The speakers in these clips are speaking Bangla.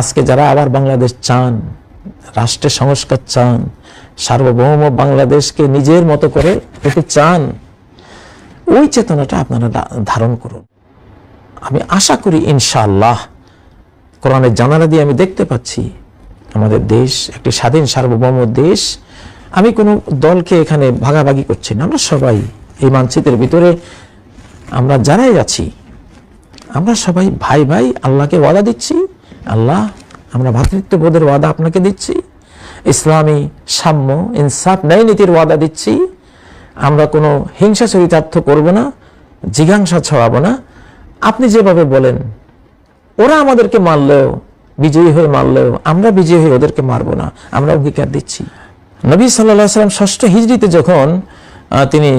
আজকে যারা আবার বাংলাদেশ চান, রাষ্ট্রের সংস্কার চান, সার্বভৌম বাংলাদেশকে নিজের মতো করে পেতে চান, ওই চেতনাটা আপনারা ধারণ করুন। আমি আশা করি ইনশাআল্লাহ কোরআনের জানালা দিয়ে আমি দেখতে পাচ্ছি, আমাদের দেশ একটি স্বাধীন সার্বভৌম দেশ। আমি কোনো দলকে এখানে ভাগাভাগি করছি না, আমরা সবাই এই মানচিত্রের ভিতরে আমরা যারাই আছি, আমরা সবাই ভাই ভাই আল্লাহকে ওয়াদা দিচ্ছি। আল্লাহ, আমরা ভ্রাতৃত্ববোধের ওয়াদা আপনাকে দিচ্ছি। ইসলামী সাম্য, ইনসাফ ন্যায় নীতির ওয়াদা দিচ্ছি। আমরা কোনো হিংসা চরিতার্থ করব না, জিজ্ঞাসা ছড়াবো না। আপনি যেভাবে বলেন, ওরা আমাদেরকে মারলেও, বিজয়ী হয়ে মারলেও, আমরা বিজয়ী হয়ে ওদেরকে মারবো না, আমরা অঙ্গীকার দিচ্ছি। নবী সাল্লাহ সাল্লাম ষষ্ঠ হিজড়িতে যখন তিনি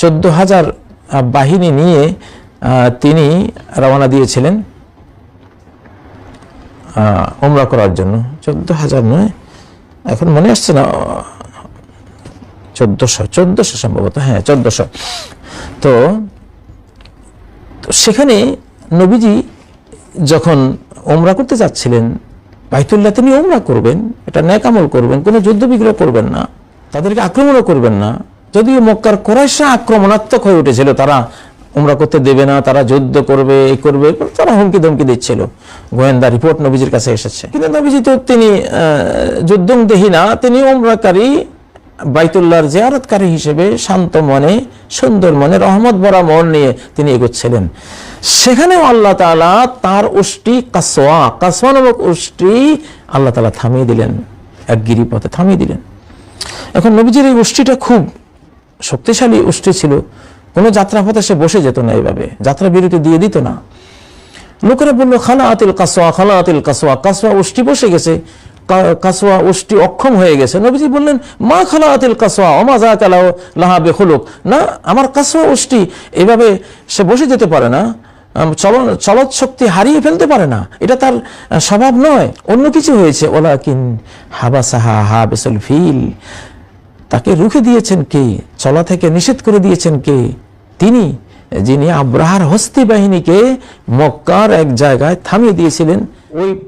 চোদ্দ হাজার বাহিনী নিয়ে তিনি রওনা দিয়েছিলেন ওমরা করার জন্য। চোদ্দ হাজার নয়। এখন মনে আসছে না, চোদ্দশো চোদ্দশো সম্ভবত হ্যাঁ চোদ্দশো। তো সেখানে নবীজি যখন ওমরা করতে যাচ্ছিলেন, বাইতুল্লাহ তিনি ওমরা করবেন, এটা ন্যাকামল করবেন, কোনো যুদ্ধ বিগ্রহ করবেন না, তাদেরকে আক্রমণও করবেন না। যদিও মক্কার কোরাইশা আক্রমণাত্মক হয়ে উঠেছিল, তারা ওমরা করতে দেবে না, তারা যুদ্ধ করবে এই করবে, তারা হুমকি ধমকি দিচ্ছিল। গোয়েন্দা রিপোর্ট নবীজির কাছে এসেছে। কিন্তু নবীজি তো তিনি যুদ্ধং দেহি না, তিনি ওমরাকারী বাইতুল্লাহর জিয়ারতকারী হিসেবে শান্ত মনে, সুন্দর মনে, রহমত ভরা মন নিয়ে তিনি এগোচ্ছিলেন। সেখানেও আল্লাহ তাআলা তার উষ্টি কাসোয়া কাসোয়া নামক উষ্টি আল্লাহ তালা থামিয়ে দিলেন, এক গিরিপথে থামিয়ে দিলেন। এখন নবীজির এই উষ্টিটা খুব শক্তিশালী উষ্টি ছিল। কোনো যাত্রাপথে সে বসে যেত না এইভাবে। যাত্রা বিরতি দিয়ে দিত না। লোকেরা বলল খালা আতিল কাসোয়া খালা আতিল কাসোয়া কাসোয়া উষ্টি বসে গেছে। কাসোয়া উষ্টি অক্ষম হয়ে গেছে। নবীজি বললেন, মা খালা আতিল কাসোয়া অমা যা কালাও লাহা বেখুলুক। না, আমার কাসোয়া উষ্টি এভাবে সে বসে যেতে পারে না। চলন চলত শক্তি হারিয়ে ফেলতে পারে না। এটা তার স্বভাব নয়। অন্য কিছু হয়েছে। ওলা কিন হাবা সাহা হা বেসল ফিল। তাকে রুখে দিয়েছেন কে? চলা থেকে নিষেধ করে দিয়েছেন কে? তিনি, যিনি আব্রাহার হস্তি বাহিনীকে মক্কার এক জায়গায় থামিয়ে দিয়েছিলেন, ওই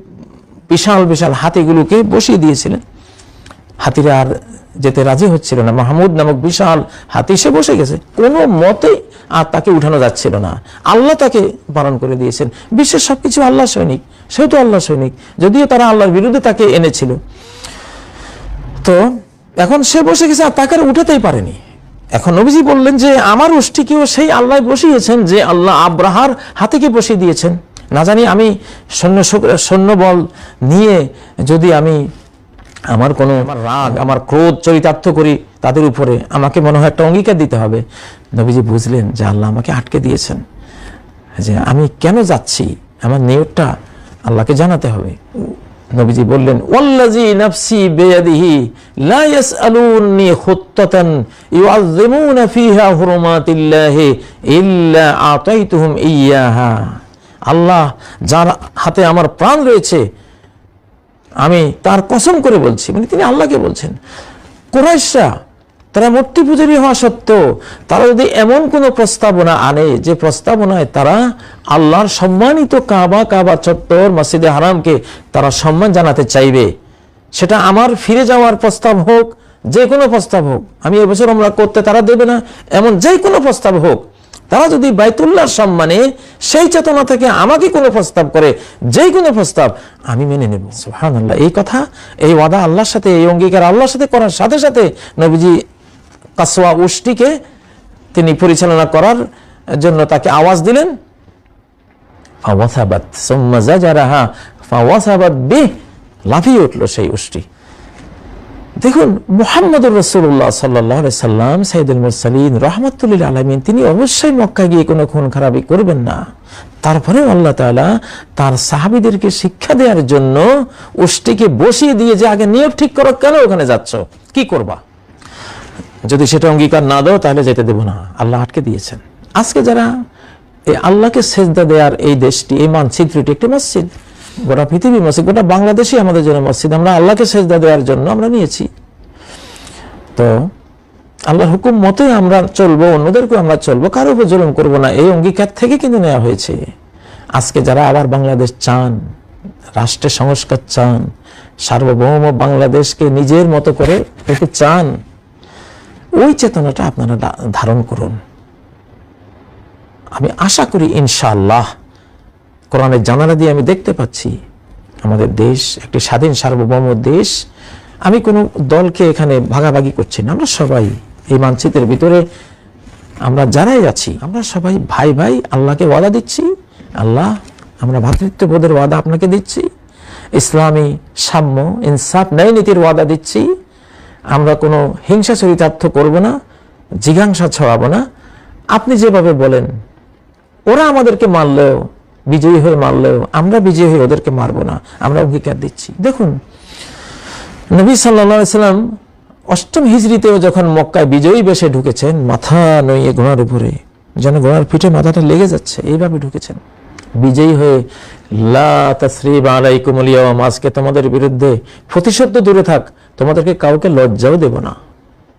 বিশাল বিশাল হাতিগুলোকে বসিয়ে দিয়েছিলেন। হাতিরা আর যেতে রাজি হচ্ছিল না। মাহমুদ নামক বিশাল হাতি সে বসে গেছে। কোনো মতেই আর তাকে উঠানো যাচ্ছিল না। আল্লাহ তাকে বারণ করে দিয়েছেন। বিশ্বের সবকিছু আল্লাহ সৈনিক। সেও তো আল্লাহ সৈনিক। যদিও তারা আল্লাহর বিরুদ্ধে তাকে এনেছিল। তো এখন সে বসে গেছে আর তাকে উঠাতেই পারেনি। এখন নবীজি বললেন যে আমার উষ্টিকেও সেই আল্লাহ বসিয়েছেন যে আল্লাহ আব্রাহার হাতিকে বসিয়ে দিয়েছেন। না জানি আমি সৈন্য সৈন্যবল নিয়ে যদি আমি আমার কোনো আমার রাগ আমার ক্রোধ চরিতার্থ করি তাদের উপরে আমাকে মনে হয় একটা অঙ্গীকার দিতে হবে। নবীজি বুঝলেন যে আল্লাহ আমাকে আটকে দিয়েছেন। যে আমি কেন যাচ্ছি? আমার নিয়তটা আল্লাহকে জানাতে হবে। নবীজি বললেন ওয়াল্লাজি নাফসি বিয়াদিহি লা ইয়াসআলুনি খুত্তাতান ইউআযযিমুনা ফিহা হুরুমাতিল্লাহি ইল্লা আতাইতুহুম ইয়াহা। আল্লাহ, যার হাতে আমার প্রাণ রয়েছে, আমি তার কসম করে বলছি মানে তিনি আল্লাহকে বলছেন। কোরাইশরা তারা মূর্তি পূজারী হওয়া সত্ত্বেও তারা যদি এমন কোনো প্রস্তাবনা আনে, যে প্রস্তাবনায় তারা আল্লাহর সম্মানিত কাবা কাবা চত্বর, মসজিদে হারামকে তারা সম্মান জানাতে চাইবে। সেটা আমার ফিরে যাওয়ার প্রস্তাব হোক, যে কোনো প্রস্তাব হোক, আমি এবছর আমরা করতে তারা দেবে না, এমন যে কোনো প্রস্তাব হোক, তারা যদি বাইতুল্লাহর সম্মানে সেই চেতনা থেকে আমাকে কোনো প্রস্তাব করে, যে কোনো প্রস্তাব, আমি মেনে নেব। সুবহানাল্লাহ, এই কথা, এই ওয়াদা আল্লাহর সাথে, এই অঙ্গীকার আল্লাহর সাথে করার সাথে সাথে নবীজি কাসওয়া উষ্টিকে তিনি পরিচালনা করার জন্য তাকে আওয়াজ দিলেন। লাফিয়ে উঠল সেই উষ্টি। দেখুন, মোহাম্মদুর রসুল্লাহ সাল্লাহ সাল্লাম সাইদুল মুরসালিন, রহমতুল্লিল আলমিন, তিনি অবশ্যই মক্কা গিয়ে কোনো খুন খারাপি করবেন না। তারপরে আল্লাহ তাআলা তার সাহাবিদেরকে শিক্ষা দেওয়ার জন্য উষ্টিকে বসিয়ে দিয়ে যে আগে নিয়ম ঠিক করো, কেন ওখানে যাচ্ছ? কি করবা? যদি সেটা অঙ্গীকার না দাও, তাহলে যেতে দেব না। আল্লাহ আটকে দিয়েছেন। আজকে যারা এই আল্লাহকে সেজদা দেওয়ার এই দেশটি, এই মানচিত্রটি একটি মসজিদ। গোটা পৃথিবী মসজিদ, গোটা বাংলাদেশই আমাদের জন্য মসজিদ। আমরা আল্লাহকে সেজদা দেওয়ার জন্য আমরা নিয়েছি। তো আল্লাহর হুকুম মতোই আমরা চলবো অন্যদেরকে আমরা চলবো, কারও উপর জুলুম করব না। এই অঙ্গীকার থেকে কিন্তু নেওয়া হয়েছে। আজকে যারা আবার বাংলাদেশ চান, রাষ্ট্রের সংস্কার চান, সার্বভৌম বাংলাদেশকে নিজের মতো করে চান ওই চেতনাটা আপনারা ধারণ করুন। আমি আশা করি ইনশাআল্লাহ কোরআনের জানালা দিয়ে আমি দেখতে পাচ্ছি, আমাদের দেশ একটি স্বাধীন সার্বভৌম দেশ। আমি কোনো দলকে এখানে ভাগাভাগি করছি না, আমরা সবাই এই মানচিত্রের ভিতরে আমরা যারাই আছি, আমরা সবাই ভাই ভাই আল্লাহকে ওয়াদা দিচ্ছি, আল্লাহ আমরা ভ্রাতৃত্ববোধের ওয়াদা আপনাকে দিচ্ছি, ইসলামী সাম্য, ইনসাফ, ন্যায় নীতির ওয়াদা দিচ্ছি। আমরা কোনো হিংসা চরিতার্থ করব না, জিজ্ঞাসা ছড়াবো না। আপনি যেভাবে বলেন, ওরা আমাদেরকে মারলেও, বিজয়ী হয়ে মারলেও, আমরা বিজয়ী হয়ে ওদেরকে মারবো না, আমরা অঙ্গীকার দিচ্ছি। দেখুন, নবী সাল্লা সাল্লাম অষ্টম হিজড়িতেও যখন মক্কায় বিজয়ী বেশে ঢুকেছেন, মাথা নইয়ে ঘোড়ার উপরে, যেন ঘোড়ার পিঠে মাথাটা লেগে যাচ্ছে, এইভাবে ঢুকেছেন। বিজয়ী হয়ে, লা তাসরিব আলাইকুমুল ইয়াওম, আজকে তোমাদের বিরুদ্ধে প্রতিশোধ দূরে থাক, তোমাদেরকে কাউকে লজ্জাও দেব না।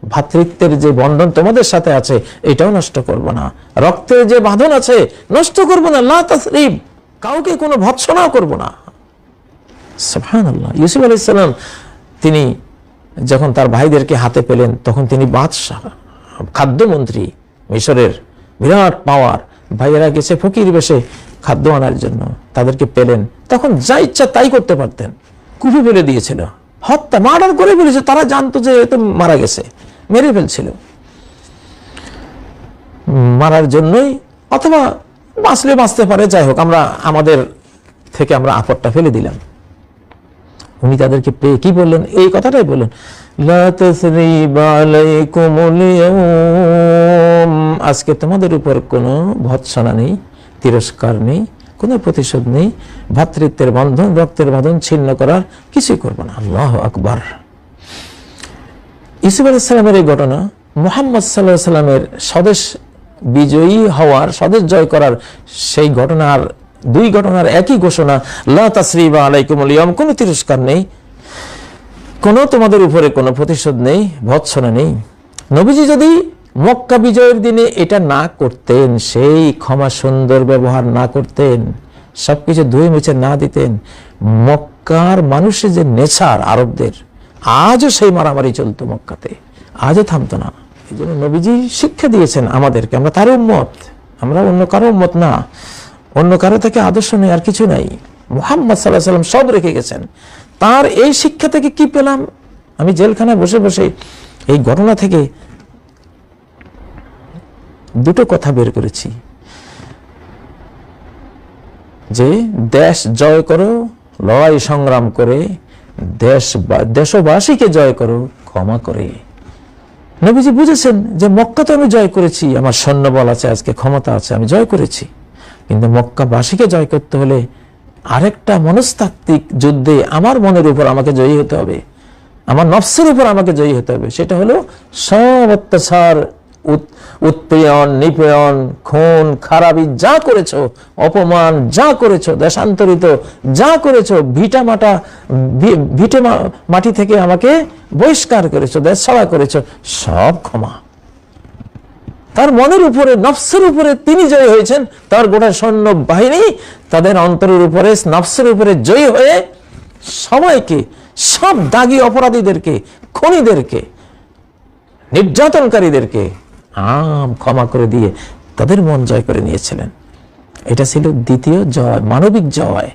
ভাতৃত্বের যে বন্ধন তোমাদের সাথে আছে, এটাও নষ্ট করব না। রক্তের যে বাঁধন আছে, নষ্ট করব না, লা কাউকে কোনো ভৎসনাও করব না। ইউসুফ আলাইহিস সালাম, তিনি যখন তার ভাইদেরকে হাতে পেলেন, তখন তিনি বাদশাহ, খাদ্যমন্ত্রী, মিশরের বিরাট পাওয়ার। ভাইয়েরা গেছে ফকির বেশে খাদ্য আনার জন্য তাদেরকে পেলেন। তখন যা ইচ্ছা তাই করতে পারতেন। কুপি ফেলে দিয়েছিল। হত্যা, মার্ডার করে ফেলেছে। তারা জানতো যে এ তো মারা গেছে। মেরে ফেলছিল। মারার জন্যই অথবা বাঁচলে বাঁচতে পারে, যাই হোক, আমরা আমাদের থেকে আমরা আপদটা ফেলে দিলাম। উনি তাদেরকে পেয়ে কি বললেন? এই কথাটাই বললেন। আজকে তোমাদের উপর কোনো ভৎসনা নেই। তিরস্কার নেই, কোনো প্রতিশোধ নেই, ভাতৃত্বের বন্ধন, রক্তের বাঁধন ছিন্ন করার কিছুই করব না। আল্লাহ আকবর। ইসুফ আলাইসাল্লামের এই ঘটনা মোহাম্মদ সাল্লাহ সাল্লামের স্বদেশ বিজয়ী হওয়ার, স্বদেশ জয় করার সেই ঘটনার দুই ঘটনার একই ঘোষণা, লা তাসরিবা আলাইকুম আলিয়াম কোনো তিরস্কার নেই, কোনো তোমাদের উপরে কোনো প্রতিশোধ নেই, ভৎসনা নেই। নবীজি যদি মক্কা বিজয়ের দিনে এটা না করতেন, সেই ক্ষমা সুন্দর ব্যবহার না করতেন, সবকিছু ধুয়ে মুছে না দিতেন। মক্কার মানুষের যে নেচার আরবদের, আজও সেই মারামারি চলতো মক্কাতে। আজও থামতো না। এই জন্য নবীজি শিক্ষা দিয়েছেন আমাদেরকে, আমরা তার উম্মত, আমরা অন্য কারও উম্মত না। অন্য কারও থেকে আদর্শ নেই, আর কিছু নাই। মোহাম্মদ সাল্লাহ সাল্লাম সব রেখে গেছেন। তার এই শিক্ষা থেকে কি পেলাম? আমি জেলখানায় বসে বসে এই ঘটনা থেকে দুটো কথা বের করেছি। যে দেশ জয় করো, লড়াই সংগ্রাম করে, দেশ দেশবাসীকে জয় করো, ক্ষমা করে। নবীজি বুঝেছেন যে মক্কা তো আমি জয় করেছি, আমার সৈন্যবল আছে, আজকে ক্ষমতা আছে, আমি জয় করেছি। কিন্তু মক্কাবাসীকে জয় করতে হলে আরেকটা মনস্তাত্ত্বিক যুদ্ধে আমার মনের উপর আমাকে জয়ী হতে হবে, আমার নফসের উপর আমাকে জয়ী হতে হবে, সেটা হলো সব অত্যাচার উৎপীড়ন, নিপীড়ন, খুন, খারাপি যা করেছ, অপমান যা করেছ, দেশান্তরিত যা করেছ, ভিটা মাটা ভিটে মাটি থেকে আমাকে বহিষ্কার করেছ, দেশ ছাড়া করেছ, সব ক্ষমা। তার মনের উপরে, নফসের উপরে তিনি জয়ী হয়েছেন, তার গোটা সৈন্য বাহিনী তাদের অন্তরের উপরে, নফসের উপরে জয়ী হয়ে সবাইকে, সব দাগি অপরাধীদেরকে, খনিদেরকে, নির্যাতনকারীদেরকে আম ক্ষমা করে দিয়ে তাদের মন জয় করে নিয়েছিলেন। এটা ছিল দ্বিতীয় জয়, মানবিক জয়।